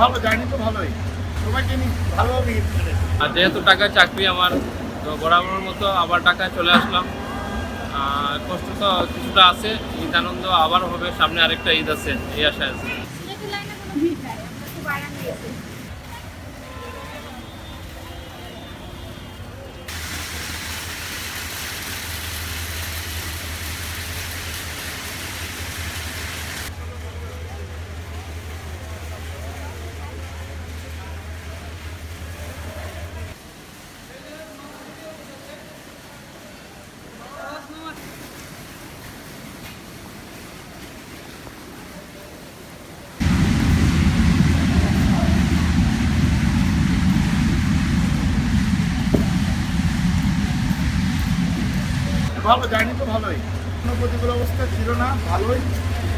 ভালো জার্নি তো ভালোই। সবাইকে ভালোভাবে আর যেহেতু টাকা চাকরি আমার তো বরাবরের মতো আবার টাকায় চলে আসলাম। আর কষ্ট তো কিছুটা আছে ঈদ আনন্দ আবার হবে সামনে আরেকটা ঈদ আছে এই আশায় আছে। ভালো জার্নি তো ভালোই। কোনো প্রতিকূল অবস্থা ছিল না ভালোই।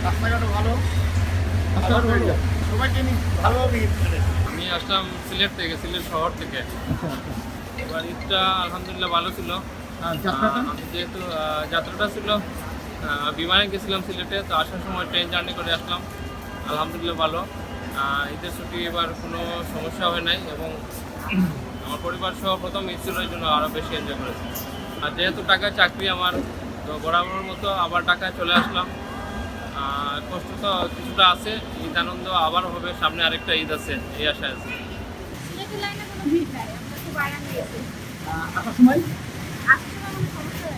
রাস্তাঘাটও ভালো। হয়ে সবাইকে নিয়ে ঈদ করে আমি আসলাম সিলেট থেকে সিলেট শহর থেকে। এবার ঈদটা আলহামদুলিল্লাহ ভালো ছিল। আমি যেহেতু যাত্রাটা ছিল বিমানে গেছিলাম সিলেটে তো আসার সময় ট্রেন জার্নি করে আসলাম। আলহামদুলিল্লাহ ভালো। ঈদের ছুটি এবার কোনো সমস্যা হয় নাই এবং আমার পরিবার সহ প্রথম ইনস্টিটিউটের জন্য আরও বেশি এনজয় করেছি। আর যেহেতু টাকা চাকরি আমার তো বরাবরের মতো আবার টাকায় চলে আসলাম। আর কষ্ট তো কিছুটা আছে ঈদ আনন্দ আবার হবে সামনে আরেকটা ঈদ আছে এই আশায় আছে। গেছি আসার সময়? আসার সময় সমস্যা